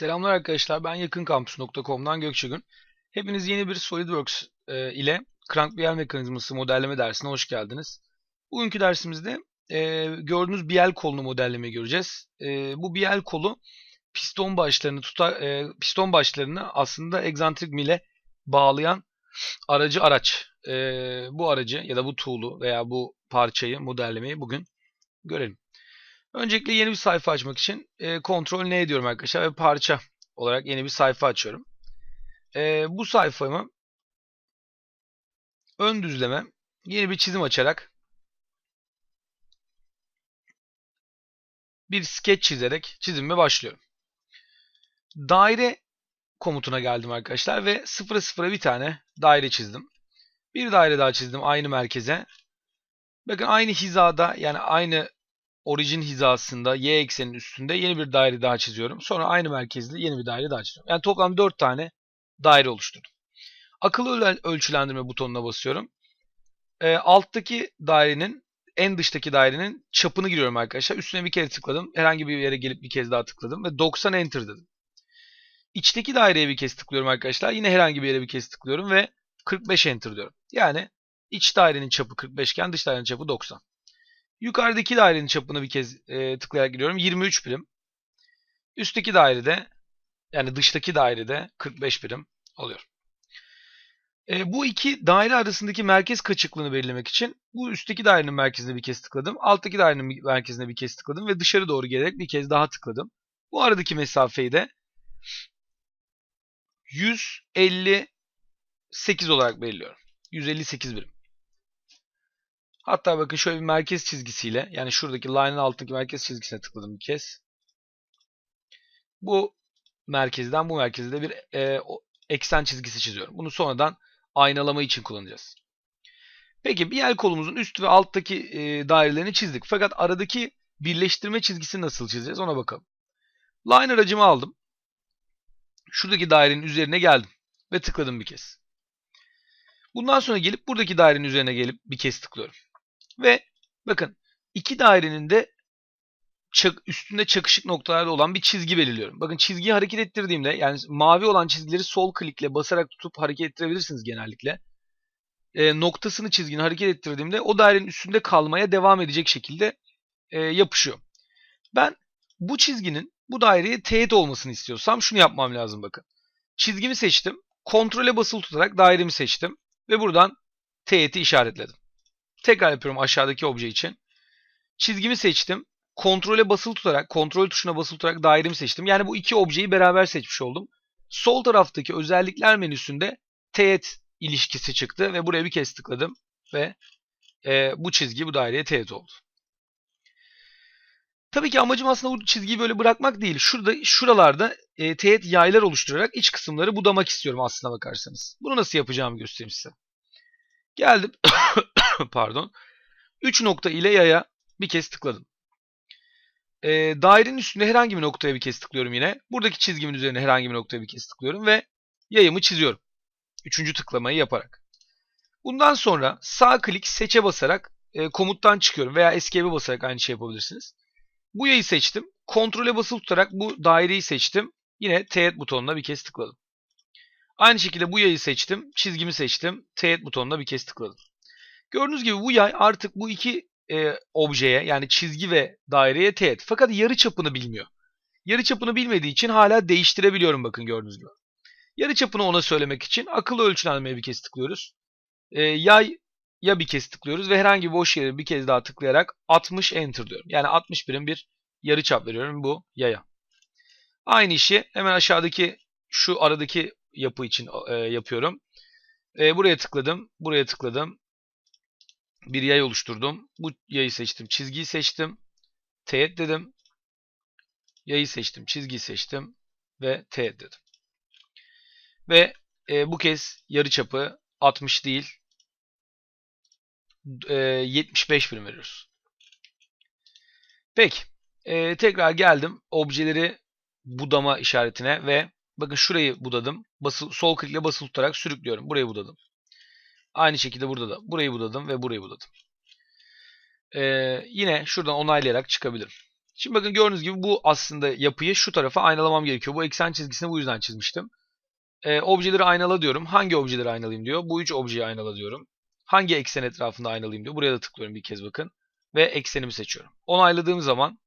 Selamlar arkadaşlar. Ben yakınkampüs.com'dan Gökçegün. Hepiniz yeni bir SolidWorks e, ile crank BL mekanizması modelleme dersine hoş geldiniz. Bugünkü dersimizde e, gördüğünüz BL kolunu modelleme göreceğiz. E, bu BL kolu piston başlarını tutar, e, piston başlarını aslında egzantrik mile bağlayan aracı araç. E, bu aracı ya da bu tool'u veya bu parçayı modellemeyi bugün görelim. Öncelikle yeni bir sayfa açmak için e, kontrol ne ediyorum arkadaşlar ve parça olarak yeni bir sayfa açıyorum. E, bu sayfamı ön düzleme yeni bir çizim açarak bir sketch çizerek çizimime başlıyorum. Daire komutuna geldim arkadaşlar ve 0'a 0'a bir tane daire çizdim. Bir daire daha çizdim aynı merkeze. Bakın aynı hizada yani aynı orijin hizasında y eksenin üstünde yeni bir daire daha çiziyorum. Sonra aynı merkezli yeni bir daire daha çiziyorum. Yani toplam 4 tane daire oluşturdum. Akıllı ölçülendirme butonuna basıyorum. E, alttaki dairenin en dıştaki dairenin çapını giriyorum arkadaşlar. Üstüne bir kere tıkladım. Herhangi bir yere gelip bir kez daha tıkladım ve 90 enter dedim. İçteki daireye bir kez tıklıyorum arkadaşlar. Yine herhangi bir yere bir kez tıklıyorum ve 45 enter diyorum. Yani iç dairenin çapı 45 iken dış dairenin çapı 90. Yukarıdaki dairenin çapını bir kez e, tıklayarak giriyorum. 23 birim. Üstteki dairede yani dıştaki dairede 45 birim oluyor. E, bu iki daire arasındaki merkez kaçıklığını belirlemek için bu üstteki dairenin merkezine bir kez tıkladım. Alttaki dairenin merkezine bir kez tıkladım ve dışarı doğru gelerek bir kez daha tıkladım. Bu aradaki mesafeyi de 158 olarak belirliyorum. 158 birim. Hatta bakın şöyle bir merkez çizgisiyle yani şuradaki line'ın altındaki merkez çizgisine tıkladım bir kez. Bu merkezden bu merkezde bir e, eksen çizgisi çiziyorum. Bunu sonradan aynalama için kullanacağız. Peki bir el kolumuzun üst ve alttaki e, dairelerini çizdik. Fakat aradaki birleştirme çizgisini nasıl çizeceğiz ona bakalım. Line aracımı aldım. Şuradaki dairenin üzerine geldim ve tıkladım bir kez. Bundan sonra gelip buradaki dairenin üzerine gelip bir kez tıklıyorum. Ve bakın iki dairenin de çak, üstünde çakışık noktalarda olan bir çizgi belirliyorum. Bakın çizgiyi hareket ettirdiğimde yani mavi olan çizgileri sol klikle basarak tutup hareket ettirebilirsiniz genellikle. E, noktasını çizgini hareket ettirdiğimde o dairenin üstünde kalmaya devam edecek şekilde e, yapışıyor. Ben bu çizginin bu daireye teğet olmasını istiyorsam şunu yapmam lazım bakın. Çizgimi seçtim. Kontrole basılı tutarak dairemi seçtim. Ve buradan teğeti işaretledim. Tekrar yapıyorum aşağıdaki obje için. Çizgimi seçtim. Kontrole basılı tutarak, kontrol tuşuna basılı tutarak dairemi seçtim. Yani bu iki objeyi beraber seçmiş oldum. Sol taraftaki özellikler menüsünde teğet ilişkisi çıktı ve buraya bir kez tıkladım ve e, bu çizgi bu daireye teğet oldu. Tabii ki amacım aslında bu çizgiyi böyle bırakmak değil. Şurada, şuralarda e, teğet yaylar oluşturarak iç kısımları budamak istiyorum aslına bakarsanız. Bunu nasıl yapacağımı göstereyim size. Geldim. Pardon. 3 nokta ile yaya bir kez tıkladım. E, dairenin üstünde herhangi bir noktaya bir kez tıklıyorum yine. Buradaki çizgimin üzerine herhangi bir noktaya bir kez tıklıyorum ve yayımı çiziyorum. Üçüncü tıklamayı yaparak. Bundan sonra sağ klik seçe basarak e, komuttan çıkıyorum veya escape'e basarak aynı şey yapabilirsiniz. Bu yayı seçtim. Kontrole basılı tutarak bu daireyi seçtim. Yine teğet butonuna bir kez tıkladım. Aynı şekilde bu yayı seçtim. Çizgimi seçtim. Teğet butonuna bir kez tıkladım. Gördüğünüz gibi bu yay artık bu iki e, objeye yani çizgi ve daireye teğet. Fakat yarı çapını bilmiyor. Yarı çapını bilmediği için hala değiştirebiliyorum bakın gördüğünüz gibi. Yarı çapını ona söylemek için akıllı ölçülenmeye bir kez tıklıyoruz. E, yay ya bir kez tıklıyoruz ve herhangi bir boş yere bir kez daha tıklayarak 60 enter diyorum. Yani 60 birim bir yarı çap veriyorum bu yaya. Aynı işi hemen aşağıdaki şu aradaki yapı için e, yapıyorum. E, buraya tıkladım, buraya tıkladım. Bir yay oluşturdum. Bu yayı seçtim, çizgiyi seçtim. Teğet dedim. Yayı seçtim, çizgiyi seçtim ve teğet dedim. Ve e, bu kez yarı çapı 60 değil, e, 75 birim veriyoruz. Peki. E, tekrar geldim. Objeleri budama işaretine ve bakın şurayı budadım. Basıl, sol klikle basılı tutarak sürüklüyorum. Burayı budadım. Aynı şekilde burada da burayı budadım ve burayı budadım. E, yine şuradan onaylayarak çıkabilirim. Şimdi bakın gördüğünüz gibi bu aslında yapıyı şu tarafa aynalamam gerekiyor. Bu eksen çizgisini bu yüzden çizmiştim. E, objeleri aynala diyorum. Hangi objeleri aynalayayım diyor. Bu üç objeyi aynala diyorum. Hangi eksen etrafında aynalayayım diyor. Buraya da tıklıyorum bir kez bakın. Ve eksenimi seçiyorum. Onayladığım zaman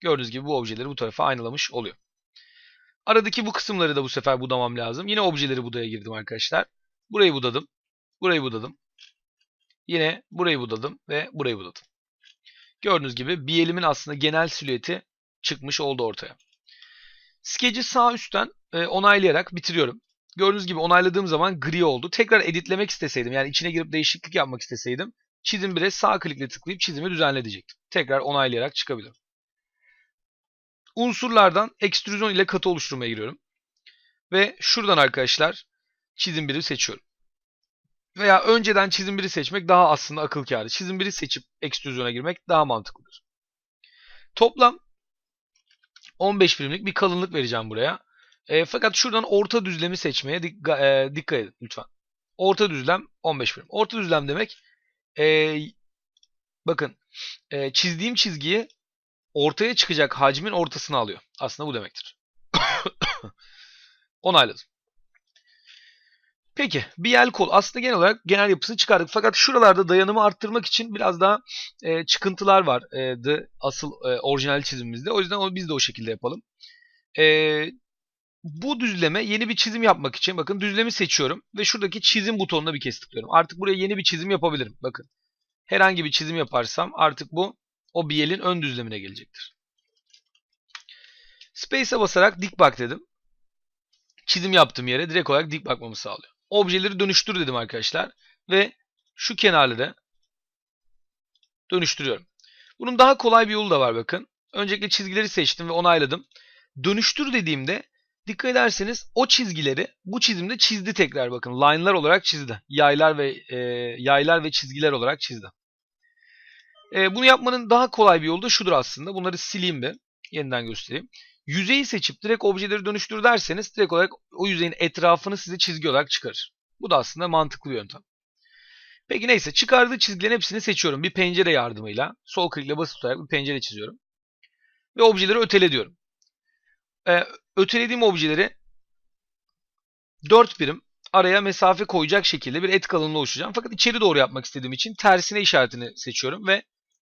gördüğünüz gibi bu objeleri bu tarafa aynalamış oluyor. Aradaki bu kısımları da bu sefer budamam lazım. Yine objeleri budaya girdim arkadaşlar. Burayı budadım. Burayı budadım. Yine burayı budadım ve burayı budadım. Gördüğünüz gibi BL'imin aslında genel silüeti çıkmış oldu ortaya. Sketch'i sağ üstten e, onaylayarak bitiriyorum. Gördüğünüz gibi onayladığım zaman gri oldu. Tekrar editlemek isteseydim yani içine girip değişiklik yapmak isteseydim çizim 1'e sağ klikle tıklayıp çizimi düzenle diyecektim. Tekrar onaylayarak çıkabilirim. Unsurlardan ekstrüzyon ile katı oluşturmaya giriyorum. Ve şuradan arkadaşlar çizim 1'i seçiyorum. Veya önceden çizim 1'i seçmek daha aslında akıl kârı. Çizim 1'i seçip ekstrüzyona girmek daha mantıklıdır. Toplam 15 birimlik bir kalınlık vereceğim buraya. E, fakat şuradan orta düzlemi seçmeye dik e, dikkat edin lütfen. Orta düzlem 15 birim. Orta düzlem demek e, bakın e, çizdiğim çizgiyi ortaya çıkacak hacmin ortasını alıyor. Aslında bu demektir. Onayladım. Peki bir el kol aslında genel olarak genel yapısını çıkardık. Fakat şuralarda dayanımı arttırmak için biraz daha e, çıkıntılar var the asıl e, orijinal çizimimizde. O yüzden onu biz de o şekilde yapalım. E, bu düzleme yeni bir çizim yapmak için bakın düzlemi seçiyorum ve şuradaki çizim butonuna bir kez tıklıyorum. Artık buraya yeni bir çizim yapabilirim. Bakın herhangi bir çizim yaparsam artık bu o BL'in ön düzlemine gelecektir. Space'e basarak dik bak dedim. Çizim yaptığım yere direkt olarak dik bakmamı sağlıyor. Objeleri dönüştür dedim arkadaşlar. Ve şu kenarları dönüştürüyorum. Bunun daha kolay bir yolu da var bakın. Öncelikle çizgileri seçtim ve onayladım. Dönüştür dediğimde dikkat ederseniz o çizgileri bu çizimde çizdi tekrar bakın. Line'lar olarak çizdi. Yaylar ve e, yaylar ve çizgiler olarak çizdi. E, bunu yapmanın daha kolay bir yolu da şudur aslında. Bunları sileyim bir. Yeniden göstereyim. Yüzeyi seçip direkt objeleri dönüştür derseniz direkt olarak o yüzeyin etrafını size çizgi olarak çıkarır. Bu da aslında mantıklı yöntem. Peki neyse çıkardığı çizgilerin hepsini seçiyorum. Bir pencere yardımıyla sol klikle basit tutarak bir pencere çiziyorum. Ve objeleri ötele diyorum. Ee, ötelediğim objeleri 4 birim araya mesafe koyacak şekilde bir et kalınlığı oluşturacağım. Fakat içeri doğru yapmak istediğim için tersine işaretini seçiyorum ve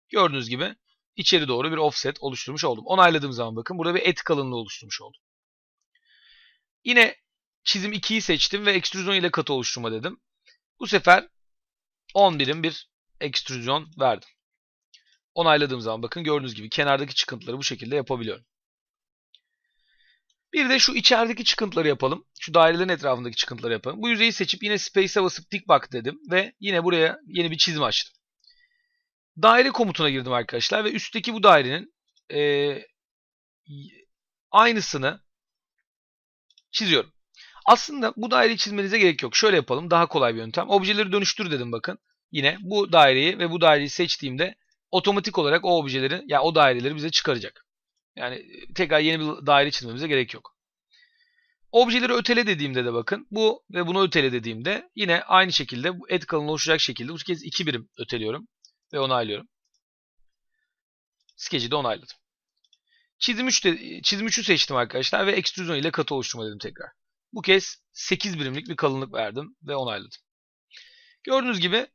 gördüğünüz gibi içeri doğru bir offset oluşturmuş oldum. Onayladığım zaman bakın burada bir et kalınlığı oluşturmuş oldum. Yine çizim 2'yi seçtim ve ekstrüzyon ile katı oluşturma dedim. Bu sefer 10 birim bir ekstrüzyon verdim. Onayladığım zaman bakın gördüğünüz gibi kenardaki çıkıntıları bu şekilde yapabiliyorum. Bir de şu içerideki çıkıntıları yapalım. Şu dairelerin etrafındaki çıkıntıları yapalım. Bu yüzeyi seçip yine Space'e basıp dik bak dedim ve yine buraya yeni bir çizim açtım daire komutuna girdim arkadaşlar ve üstteki bu dairenin e, aynısını çiziyorum. Aslında bu daireyi çizmenize gerek yok. Şöyle yapalım. Daha kolay bir yöntem. Objeleri dönüştür dedim bakın. Yine bu daireyi ve bu daireyi seçtiğimde otomatik olarak o objeleri ya yani o daireleri bize çıkaracak. Yani tekrar yeni bir daire çizmemize gerek yok. Objeleri ötele dediğimde de bakın bu ve bunu ötele dediğimde yine aynı şekilde bu et kalınlığı oluşacak şekilde bu kez iki birim öteliyorum ve onaylıyorum. Sketch'i de onayladım. Çizim 3 de, çizim 3'ü seçtim arkadaşlar ve ekstrüzyon ile katı oluşturma dedim tekrar. Bu kez 8 birimlik bir kalınlık verdim ve onayladım. Gördüğünüz gibi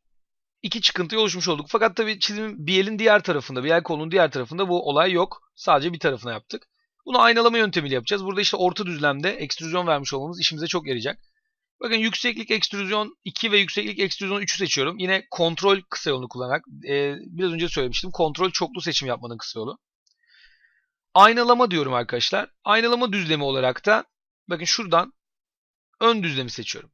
iki çıkıntı oluşmuş olduk. Fakat tabii çizimin bir elin diğer tarafında, bir el kolunun diğer tarafında bu olay yok. Sadece bir tarafına yaptık. Bunu aynalama yöntemiyle yapacağız. Burada işte orta düzlemde ekstrüzyon vermiş olmamız işimize çok yarayacak. Bakın yükseklik ekstrüzyon 2 ve yükseklik ekstrüzyon 3'ü seçiyorum. Yine kontrol kısa yolunu kullanarak. E, biraz önce söylemiştim. Kontrol çoklu seçim yapmanın kısa yolu. Aynalama diyorum arkadaşlar. Aynalama düzlemi olarak da bakın şuradan ön düzlemi seçiyorum.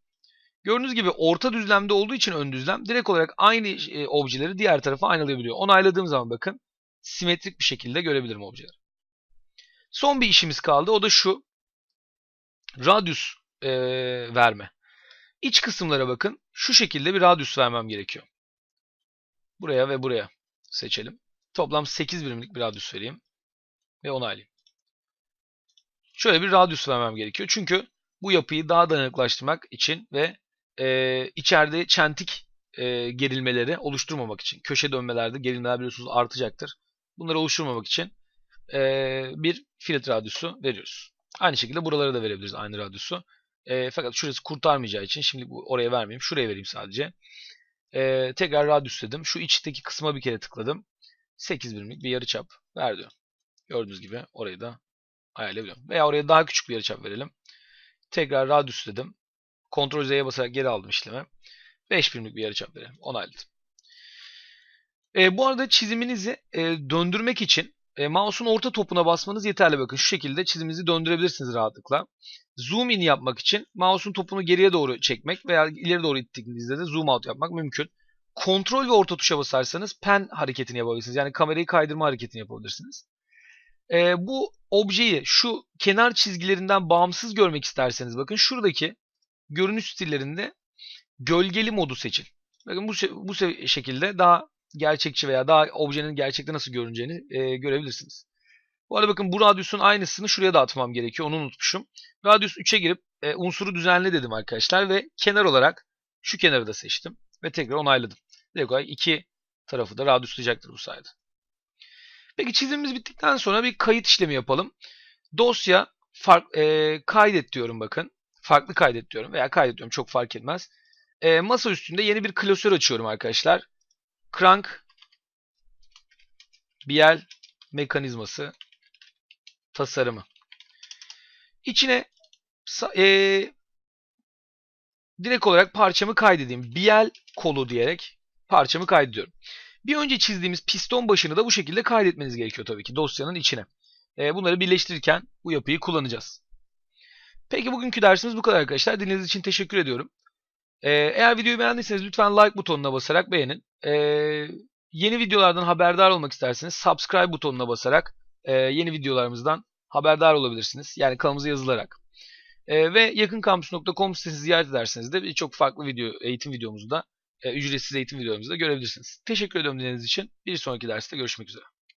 Gördüğünüz gibi orta düzlemde olduğu için ön düzlem direkt olarak aynı e, objeleri diğer tarafa aynalayabiliyor. Onayladığım zaman bakın simetrik bir şekilde görebilirim objeleri. Son bir işimiz kaldı. O da şu. Radius e, verme. İç kısımlara bakın. Şu şekilde bir radyus vermem gerekiyor. Buraya ve buraya seçelim. Toplam 8 birimlik bir radyus vereyim. Ve onaylayayım. Şöyle bir radyus vermem gerekiyor. Çünkü bu yapıyı daha dayanıklaştırmak için ve e, içeride çentik e, gerilmeleri oluşturmamak için. Köşe dönmelerde gerilmeler biliyorsunuz artacaktır. Bunları oluşturmamak için e, bir filtre radyosu veriyoruz. Aynı şekilde buralara da verebiliriz aynı radyosu. E, fakat şurası kurtarmayacağı için şimdi oraya vermeyeyim. Şuraya vereyim sadece. E, tekrar radyus dedim. Şu içteki kısma bir kere tıkladım. 8 birimlik bir yarıçap ver diyor. Gördüğünüz gibi orayı da ayarlayabiliyorum. Veya oraya daha küçük bir yarıçap verelim. Tekrar radyus dedim. Ctrl Z'ye basarak geri aldım işleme. 5 birimlik bir yarıçap verelim. Onayladım. E, bu arada çiziminizi e, döndürmek için e, mouse'un orta topuna basmanız yeterli. Bakın şu şekilde çiziminizi döndürebilirsiniz rahatlıkla. Zoom in yapmak için mouse'un topunu geriye doğru çekmek veya ileri doğru ittiğinizde de zoom out yapmak mümkün. Kontrol ve orta tuşa basarsanız pen hareketini yapabilirsiniz. Yani kamerayı kaydırma hareketini yapabilirsiniz. E, bu objeyi şu kenar çizgilerinden bağımsız görmek isterseniz bakın şuradaki görünüş stillerinde gölgeli modu seçin. Bakın bu, bu şekilde daha gerçekçi veya daha objenin gerçekte nasıl görüneceğini e, görebilirsiniz. Bu arada bakın bu radyusun aynısını şuraya da atmam gerekiyor. Onu unutmuşum. Radyus 3'e girip e, unsuru düzenle dedim arkadaşlar ve kenar olarak şu kenarı da seçtim ve tekrar onayladım. Direkt olarak iki tarafı da radyuslayacaktır bu sayede. Peki çizimimiz bittikten sonra bir kayıt işlemi yapalım. Dosya fark, e, kaydet diyorum bakın. Farklı kaydet diyorum veya kaydet diyorum çok fark etmez. E, masa üstünde yeni bir klasör açıyorum arkadaşlar. Crank BL mekanizması tasarımı. İçine e, direkt olarak parçamı kaydedeyim. BL kolu diyerek parçamı kaydediyorum. Bir önce çizdiğimiz piston başını da bu şekilde kaydetmeniz gerekiyor tabii ki dosyanın içine. E, bunları birleştirirken bu yapıyı kullanacağız. Peki bugünkü dersimiz bu kadar arkadaşlar. Dinlediğiniz için teşekkür ediyorum. E, eğer videoyu beğendiyseniz lütfen like butonuna basarak beğenin. E, yeni videolardan haberdar olmak isterseniz subscribe butonuna basarak e, yeni videolarımızdan haberdar olabilirsiniz. Yani kanalımıza yazılarak. E, ve yakınkampüs.com sitesi ziyaret ederseniz de birçok farklı video, eğitim videomuzu da e, ücretsiz eğitim videolarımızı da görebilirsiniz. Teşekkür ediyorum dinlediğiniz için. Bir sonraki derste görüşmek üzere.